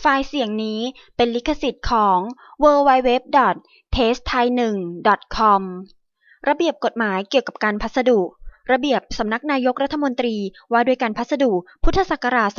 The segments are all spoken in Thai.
ไฟล์เสียงนี้เป็นลิขสิทธิ์ของ www.testthai1.com ระเบียบกฎหมายเกี่ยวกับการพัสดุ ระเบียบสำนักนายกรัฐมนตรีว่าด้วยการพัสดุ พุทธศักราช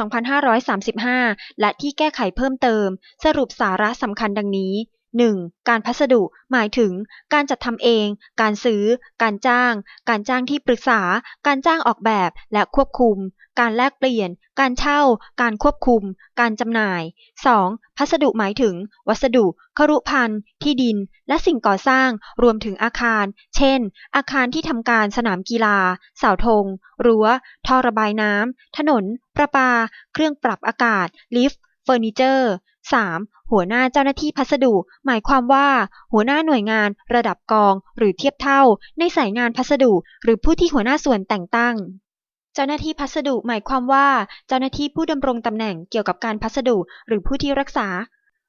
2535 และที่แก้ไขเพิ่มเติม สรุปสาระสำคัญดังนี้ 1. การพัสดุ หมายถึง การจัดทำเอง การซื้อ การจ้าง การจ้างที่ปรึกษา การจ้างออกแบบและควบคุม การแลกเปลี่ยน การเช่า การควบคุม การจำหน่าย 2. พัสดุหมายถึง วัสดุ ครุภัณฑ์ ที่ดิน และสิ่งก่อสร้าง รวมถึงอาคาร เช่น อาคารที่ทำการสนามกีฬา เสาธง รั้ว ท่อระบายน้ำ ถนน ประปา เครื่องปรับอากาศ ลิฟต์ เฟอร์นิเจอร์ 3. หัวหน้าเจ้าหน้าที่พัสดุ หมายความว่า หัวหน้าหน่วยงาน ระดับกอง หรือเทียบเท่า ในสายงานพัสดุ หรือผู้ที่หัวหน้าส่วนแต่งตั้ง เจ้าหน้าที่พัสดุ หมายความว่า เจ้าหน้าที่ผู้ดำรงตำแหน่งเกี่ยวกับการพัสดุ หรือผู้ที่รักษา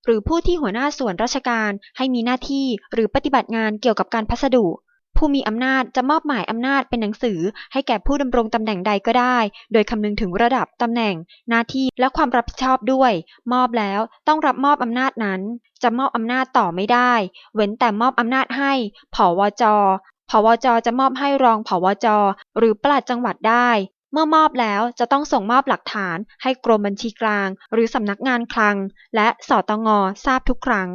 หรือผู้ที่หัวหน้าส่วนราชการ ให้มีหน้าที่ หรือปฏิบัติงานเกี่ยวกับการพัสดุ ผู้มีอำนาจจะมอบหมายอำนาจเป็นหนังสือ ให้แก่ผู้ดำรงตำแหน่งใดก็ได้ โดยคำนึงถึงระดับตำแหน่ง หน้าที่และความรับผิดชอบด้วย มอบแล้วต้องรับมอบอำนาจนั้น จะมอบอำนาจต่อไม่ได้ เว้นแต่มอบอำนาจให้ผวจผวจจะมอบให้รองผวจ หรือปลัดจังหวัดได้ เมื่อมอบแล้วจะต้องส่งมอบหลักฐานให้กรมบัญชีกลาง หรือสำนักงานคลัง และสตงทราบทุกครั้ง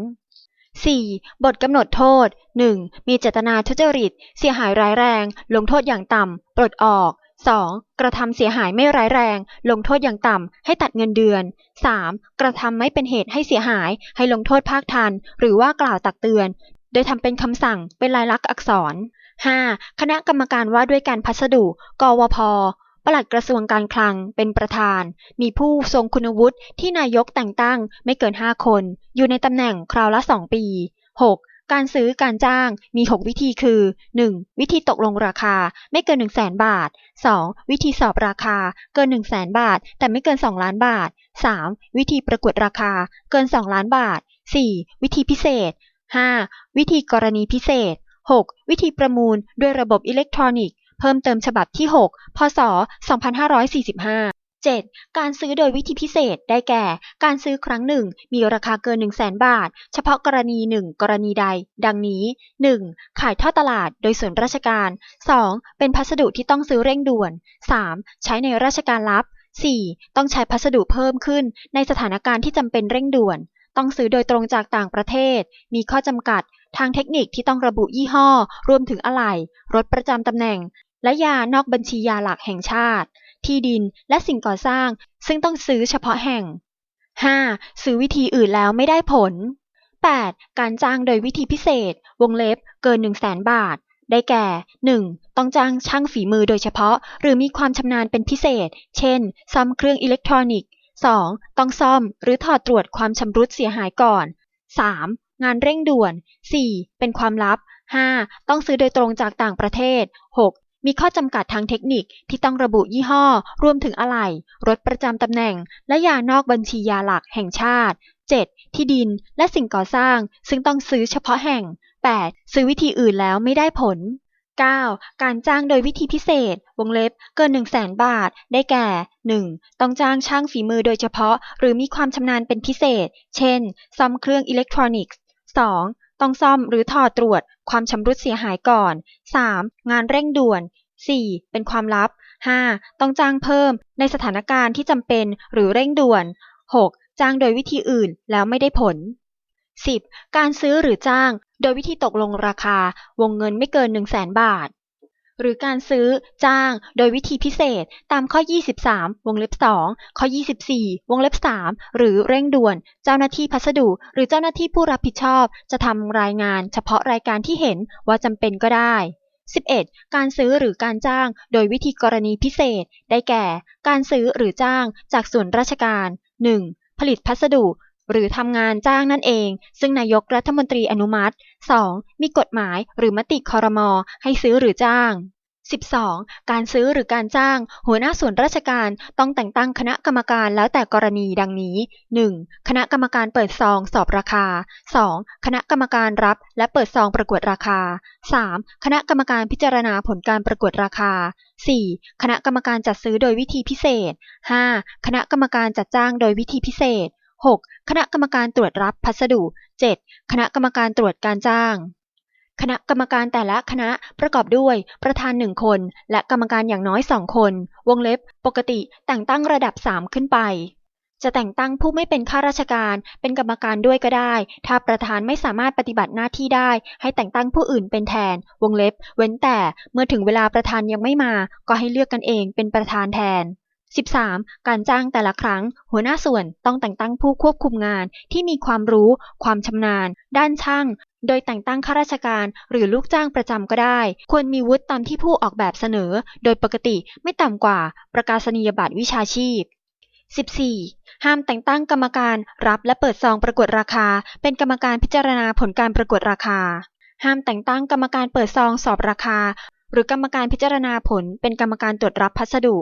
4. บทกำหนดโทษ 1. มีเจตนาทุจริต เสียหายร้ายแรง ลงโทษอย่างต่ำ ปลดออก 2. กระทำเสียหายไม่ร้ายแรง ลงโทษอย่างต่ำ ให้ตัดเงินเดือน 3. กระทำไม่เป็นเหตุให้เสียหาย ให้ลงโทษภาคทัน หรือว่ากล่าวตักเตือน โดยทำเป็นคำสั่ง เป็นลายลักษณ์อักษร 5. คณะกรรมการว่าด้วยการพัสดุ กวพ ปลัดกระทรวงการคลังเป็นประธาน มีผู้ทรงคุณวุฒิที่นายกแต่งตั้งไม่เกิน 5 คน อยู่ในตำแหน่งคราวละ 2 ปี 6. การซื้อการจ้างมี 6 วิธีคือ 1. วิธีตกลงราคาไม่เกิน 1 0 0 0 0แบาท 2. วิธีสอบราคาเกิน 1 0 0 0 0แบาท แต่ไม่เกิน 2 ล้านบาท 3. วิธีประกวดราคาเกิน 2 ล้านบาท 4. วิธีพิเศษ 5. วิธีกรณีพิเศษ 6. วิธีประมูลด้วยระบบอิเล็กทรอนิกส์ เพิ่มเติมฉบับที่ 6 พศ 2545 7. การซื้อโดยวิธีพิเศษ ได้แก่ การซื้อครั้งหนึ่ง มีราคาเกิน 1 0 0 0 0แบาท เฉพาะกรณีหนึ่งกรณีใด ดังนี้ 1. ขายทอดตลาด โดยส่วนราชการ 2. เป็นพัสดุที่ต้องซื้อเร่งด่วน 3. ใช้ในราชการลับ 4. ต้องใช้พัสดุเพิ่มขึ้น ในสถานการณ์ที่จำเป็นเร่งด่วน ต้องซื้อโดยตรงจากต่างประเทศ มีข้อจำกัด ทางเทคนิคที่ต้องระบุยี่ห้อ รวมถึงอะไหล่ รถประจำตำแหน่ง และยานอกบัญชียาหลักแห่งชาติ ที่ดิน และสิ่งก่อสร้าง ซึ่งต้องซื้อเฉพาะแห่ง 5. ซื้อวิธีอื่นแล้วไม่ได้ผล 8. การจ้างโดยวิธีพิเศษ วงเล็บ เกิน 1 0 0 0 0แบาท ได้แก่ 1. ต้องจ้างช่างฝีมือโดยเฉพาะ หรือมีความชำนาญเป็นพิเศษ เช่น ซ่อมเครื่องอิเล็กทรอนิกส์ 2. ต้องซ่อมหรือถอดตรวจความชำรุดเสียหายก่อน 3. งานเร่งด่วน 4. เป็นความลับ 5. ต้องซื้อโดยตรงจากต่างประเทศ 6. มีข้อจำกัดทางเทคนิคที่ต้องระบุยี่ห้อ รวมถึงอะไหล่รถประจำตำแหน่ง และยานอกบัญชียาหลักแห่งชาติ 7. ที่ดิน และสิ่งก่อสร้าง ซึ่งต้องซื้อเฉพาะแห่ง 8. ซื้อวิธีอื่นแล้วไม่ได้ผล 9. การจ้างโดยวิธีพิเศษ วงเล็บ เกิน 1 0 0 0 0แบาท ได้แก่ 1. ต้องจ้างช่างฝีมือโดยเฉพาะ หรือมีความชำนาญเป็นพิเศษ เช่น ซ่อมเครื่องอิเล็กทรอนิกส์ 2. ต้องซ่อมหรือถอดตรวจความชำรุดเสียหายก่อน 3. งานเร่งด่วน 4. เป็นความลับ 5. ต้องจ้างเพิ่ม ในสถานการณ์ที่จำเป็นหรือเร่งด่วน 6. จ้างโดยวิธีอื่นแล้วไม่ได้ผล 10. การซื้อหรือจ้าง โดยวิธีตกลงราคา วงเงินไม่เกิน 1 0 0 0 0แบาท หรือการซื้อ จ้าง โดยวิธีพิเศษ ตามข้อ 23 วงเล็บ 2 ข้อ 24 วงเล็บ 3 หรือเร่งด่วน เจ้าหน้าที่พัสดุ หรือเจ้าหน้าที่ผู้รับผิดชอบ จะทำรายงาน เฉพาะรายการที่เห็นว่าจำเป็นก็ได้ 11. การซื้อหรือการจ้าง โดยวิธีกรณีพิเศษ ได้แก่ การซื้อหรือจ้างจากส่วนราชการ 1. ผลิตพัสดุ หรือทำงานจ้างนั่นเอง ซึ่งนายกรัฐมนตรีอนุมัติ 2. มีกฎหมายหรือมติคอรมอให้ซื้อหรือจ้าง 12. การซื้อหรือการจ้าง หัวหน้าส่วนราชการต้องแต่งตั้งคณะกรรมการแล้วแต่กรณีดังนี้ 1. คณะกรรมการเปิดซองสอบราคา 2. คณะกรรมการรับและเปิดซองประกวดราคา 3. คณะกรรมการพิจารณาผลการประกวดราคา 4. คณะกรรมการจัดซื้อโดยวิธีพิเศษ 5. คณะกรรมการจัดจ้างโดยวิธีพิเศษ 6. คณะกรรมการตรวจรับพัสดุ 7. คณะกรรมการตรวจการจ้าง คณะกรรมการแต่ละคณะประกอบด้วย ประธานหนึ่งคน และกรรมการอย่างน้อยสองคน วงเล็บ ปกติแต่งตั้งระดับ 3 ขึ้นไป จะแต่งตั้งผู้ไม่เป็นข้าราชการ เป็นกรรมการด้วยก็ได้ ถ้าประธานไม่สามารถปฏิบัติหน้าที่ได้ ให้แต่งตั้งผู้อื่นเป็นแทน วงเล็บ เว้นแต่เมื่อถึงเวลาประธานยังไม่มา ก็ให้เลือกกันเองเป็นประธานแทน 13. การจ้างแต่ละครั้ง หัวหน้าส่วนต้องแต่งตั้งผู้ควบคุมงานที่มีความรู้ ความชำนาญ ด้านช่าง โดยแต่งตั้งข้าราชการหรือลูกจ้างประจำก็ได้ ควรมีวุฒิตามที่ผู้ออกแบบเสนอ โดยปกติไม่ต่ำกว่า ประกาศนียบัตรวิชาชีพ 14. ห้ามแต่งตั้งกรรมการรับและเปิดซองประกวดราคา เป็นกรรมการพิจารณาผลการประกวดราคา ห้ามแต่งตั้งกรรมการเปิดซองสอบราคา หรือกรรมการพิจารณาผลเป็นกรรมการตรวจรับพัสดุ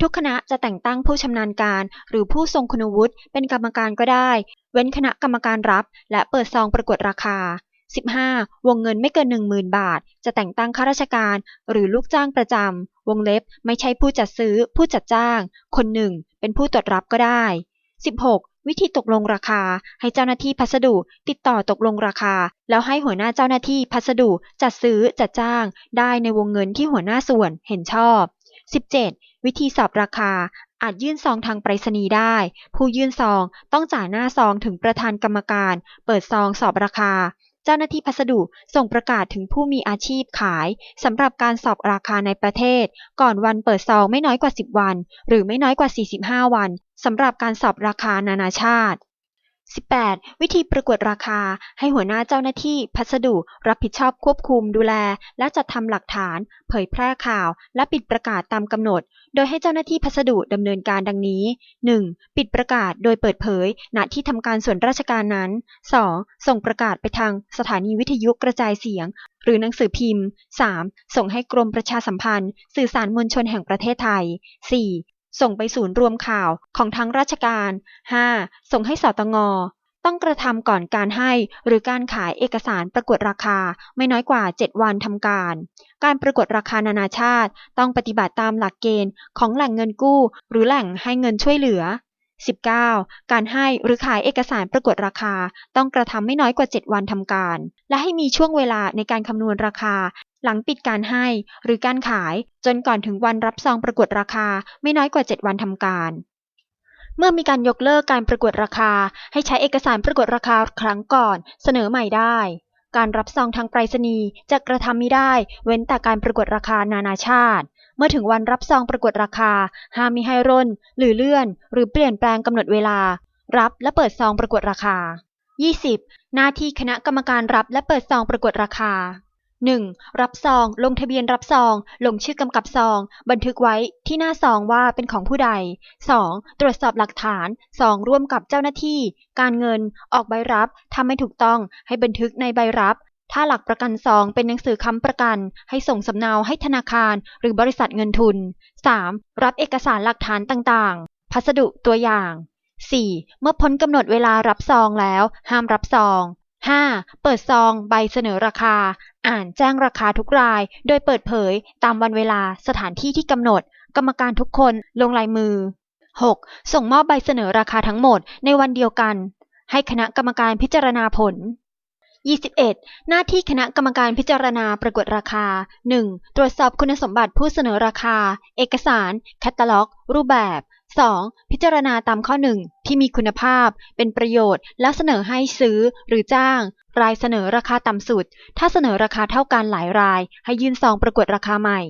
ทุกคณะจะแต่งตั้งผู้ชำนาญการ หรือผู้ทรงคุณวุฒิเป็นกรรมการก็ได้ เว้นคณะกรรมการรับ และเปิดซองประกวดราคา 15. วงเงินไม่เกิน 10,000 บาท จะแต่งตั้งข้าราชการ หรือลูกจ้างประจำ วงเล็บไม่ใช่ผู้จัดซื้อ ผู้จัดจ้าง คนหนึ่ง เป็นผู้ตรวจรับก็ได้ 16. วิธีตกลงราคา ให้เจ้าหน้าที่พัสดุ ติดต่อตกลงราคา แล้วให้หัวหน้าเจ้าหน้าที่พัสดุจัดซื้อจัดจ้าง ได้ในวงเงินที่หัวหน้าส่วนเห็นชอบ 17. วิธีสอบราคา อาจยื่นซองทางไปรษณีย์ได้ ผู้ยื่นซองต้องจ่ายหน้าซองถึงประธานกรรมการ เปิดซองสอบราคา เจ้าหน้าที่พัสดุส่งประกาศถึงผู้มีอาชีพขายสำหรับการสอบราคาในประเทศ ก่อนวันเปิดซองไม่น้อยกว่า 10 วัน หรือไม่น้อยกว่า 45 วันสำหรับการสอบราคานานาชาติ 18. วิธีประกวดราคา ให้หัวหน้าเจ้าหน้าที่พัสดุ รับผิดชอบควบคุม ดูแล และจัดทำหลักฐาน เผยแพร่ข่าว และปิดประกาศตามกำหนด โดยให้เจ้าหน้าที่พัสดุดำเนินการดังนี้ 1. ปิดประกาศโดยเปิดเผย ณที่ทำการส่วนราชการนั้น 2. ส่งประกาศไปทางสถานีวิทยุกระจายเสียง หรือหนังสือพิมพ์ 3. ส่งให้กรมประชาสัมพันธ์ สื่อสารมวลชนแห่งประเทศไทย 4. ส่งไปศูนย์รวมข่าวของทางราชการ 5. ส่งให้สตงต้องกระทำก่อนการให้หรือการขายเอกสารประกวดราคาไม่น้อยกว่า 7 วันทำการ การประกวดราคานานาชาติ ต้องปฏิบัติตามหลักเกณฑ์ของแหล่งเงินกู้ หรือแหล่งให้เงินช่วยเหลือ 19. การให้หรือขายเอกสารประกวดราคา ต้องกระทำไม่น้อยกว่า 7 วันทำการ และให้มีช่วงเวลาในการคำนวณราคา หลังปิดการให้หรือการขายจนก่อนถึงวันรับซองประกวดราคาไม่น้อยกว่า 7 วันทำการ เมื่อมีการยกเลิกการประกวดราคา ให้ใช้เอกสารประกวดราคาครั้งก่อนเสนอใหม่ได้ การรับซองทางไปรษณีย์จะกระทำไม่ได้ เว้นแต่การประกวดราคานานาชาติ เมื่อถึงวันรับซองประกวดราคาห้ามมิให้ร่น หรือเลื่อน หรือเปลี่ยนแปลงกำหนดเวลา รับและเปิดซองประกวดราคา 20. หน้าที่คณะกรรมการรับและเปิดซองประกวดราคา 1. รับซอง ลงทะเบียนรับซอง ลงชื่อกำกับซอง บันทึกไว้ที่หน้าซองว่าเป็นของผู้ใด 2. ตรวจสอบหลักฐาน 2. ร่วมกับเจ้าหน้าที่ การเงิน ออกใบรับถ้าไม่ถูกต้อง ให้บันทึกในใบรับ ถ้าหลักประกันซองเป็นหนังสือค้ำประกัน ให้ส่งสำเนาให้ธนาคาร หรือบริษัทเงินทุน 3. รับเอกสารหลักฐานต่างๆ พัสดุตัวอย่าง 4. เมื่อพ้นกำหนดเวลารับซองแล้ว ห้ามรับซอง 5. เปิดซอง ใบเสนอราคา อ่านแจ้งราคาทุกราย โดยเปิดเผยตามวันเวลาสถานที่ที่กำหนด กรรมการทุกคนลงลายมือ 6. ส่งมอบใบเสนอราคาทั้งหมดในวันเดียวกัน ให้คณะกรรมการพิจารณาผล 21. หน้าที่คณะกรรมการพิจารณาประกวดราคา 1. ตรวจสอบคุณสมบัติผู้เสนอราคา เอกสาร แคตตาล็อก รูปแบบ 2. พิจารณาตามข้อ 1 ที่มีคุณภาพ เป็นประโยชน์ และเสนอให้ซื้อหรือจ้าง รายเสนอราคาต่ำสุด ถ้าเสนอราคาเท่ากันหลายราย ให้ยื่นซองประกวดราคาใหม่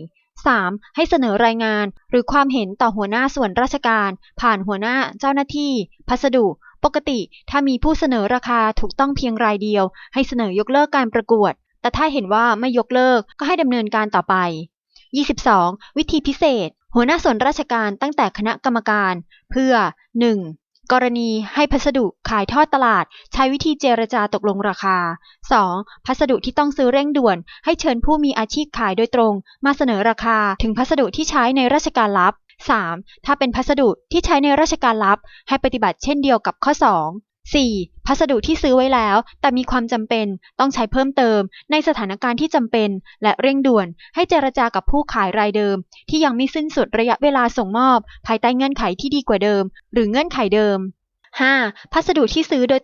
3. ให้เสนอรายงาน หรือความเห็นต่อหัวหน้าส่วนราชการ ผ่านหัวหน้าเจ้าหน้าที่ พัสดุ ปกติถ้ามีผู้เสนอราคาถูกต้องเพียงรายเดียว ให้เสนอยกเลิกการประกวด แต่ถ้าเห็นว่าไม่ยกเลิกก็ให้ดำเนินการต่อไป 22. วิธีพิเศษ หัวหน้าส่วนราชการตั้งแต่คณะกรรมการ เพื่อ 1. กรณีให้พัสดุขายทอดตลาด ใช้วิธีเจรจาตกลงราคา 2. พัสดุที่ต้องซื้อเร่งด่วน ให้เชิญผู้มีอาชีพขายโดยตรง มาเสนอราคาถึงพัสดุที่ใช้ในราชการลับ 3. ถ้าเป็นพัสดุที่ใช้ในราชการลับ ให้ปฏิบัติเช่นเดียวกับข้อ 2 4. พัสดุที่ซื้อไว้แล้ว แต่มีความจำเป็นต้องใช้เพิ่มเติม ในสถานการณ์ที่จำเป็น และเร่งด่วน ให้เจรจากับผู้ขายรายเดิม ที่ยังไม่สิ้นสุดระยะเวลาส่งมอบ ภายใต้เงื่อนไขที่ดีกว่าเดิม หรือเงื่อนไขเดิม 5. พัสดุที่ซื้อโดย